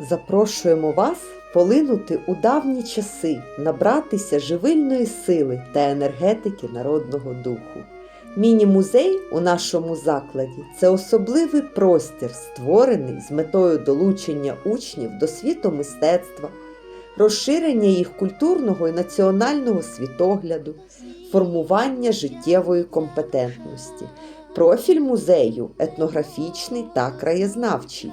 Запрошуємо вас полинути у давні часи, набратися живильної сили та енергетики народного духу. Міні-музей у нашому закладі це особливий простір, створений з метою долучення учнів до світу мистецтва, розширення їх культурного і національного світогляду, формування життєвої компетентності. Профіль музею етнографічний та краєзнавчий.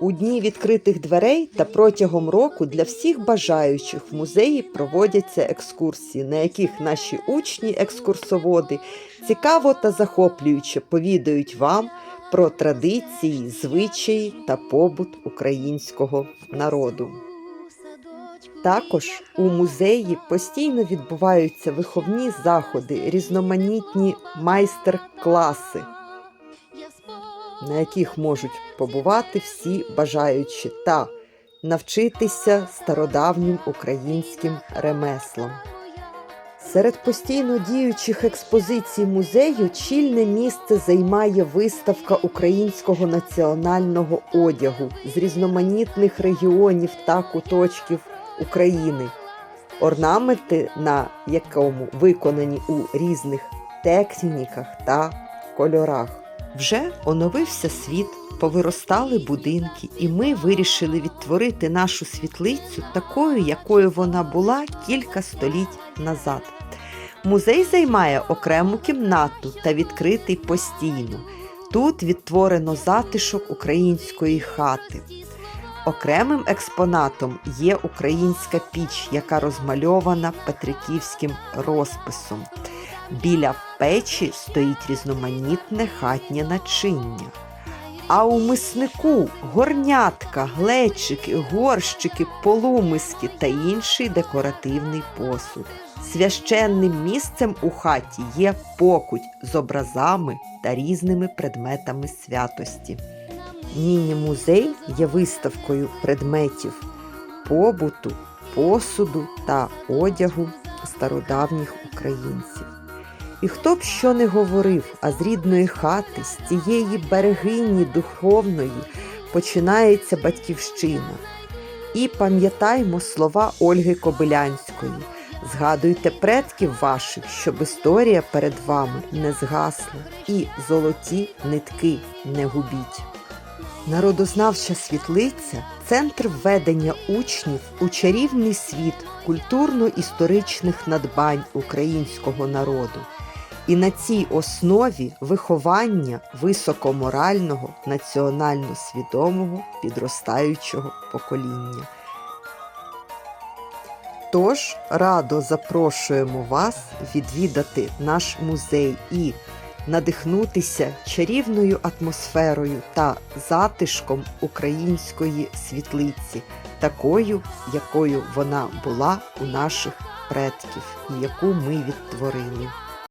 У дні відкритих дверей та протягом року для всіх бажаючих в музеї проводяться екскурсії, на яких наші учні, екскурсоводи цікаво та захоплююче повідають вам про традиції, звичаї та побут українського народу. Також у музеї постійно відбуваються виховні заходи, різноманітні майстер-класи, на яких можуть побувати всі бажаючі та навчитися стародавнім українським ремеслам. Серед постійно діючих експозицій музею чільне місце займає виставка українського національного одягу з різноманітних регіонів та куточків України, орнаменти на якому виконані у різних техніках та кольорах. Вже оновився світ, повиростали будинки, і ми вирішили відтворити нашу світлицю такою, якою вона була кілька століть назад. Музей займає окрему кімнату та відкритий постійно. Тут відтворено затишок української хати. Окремим експонатом є українська піч, яка розмальована петриківським розписом. Біля печі стоїть різноманітне хатнє начиння. А у миснику горнятка, глечики, горщики, полумиски та інший декоративний посуд. Священним місцем у хаті є покуть з образами та різними предметами святості. Міні-музей є виставкою предметів побуту, посуду та одягу стародавніх українців. І хто б що не говорив, а з рідної хати, з цієї берегині духовної починається батьківщина. І пам'ятаймо слова Ольги Кобилянської. Згадуйте предків ваших, щоб історія перед вами не згасла, і золоті нитки не губіть. Народознавча світлиця центр введення учнів у чарівний світ культурно-історичних надбань українського народу. І на цій основі виховання високоморального, національно свідомого підростаючого покоління. Тож радо запрошуємо вас відвідати наш музей і надихнутися чарівною атмосферою та затишком української світлиці, такою, якою вона була у наших предків і яку ми відтворили.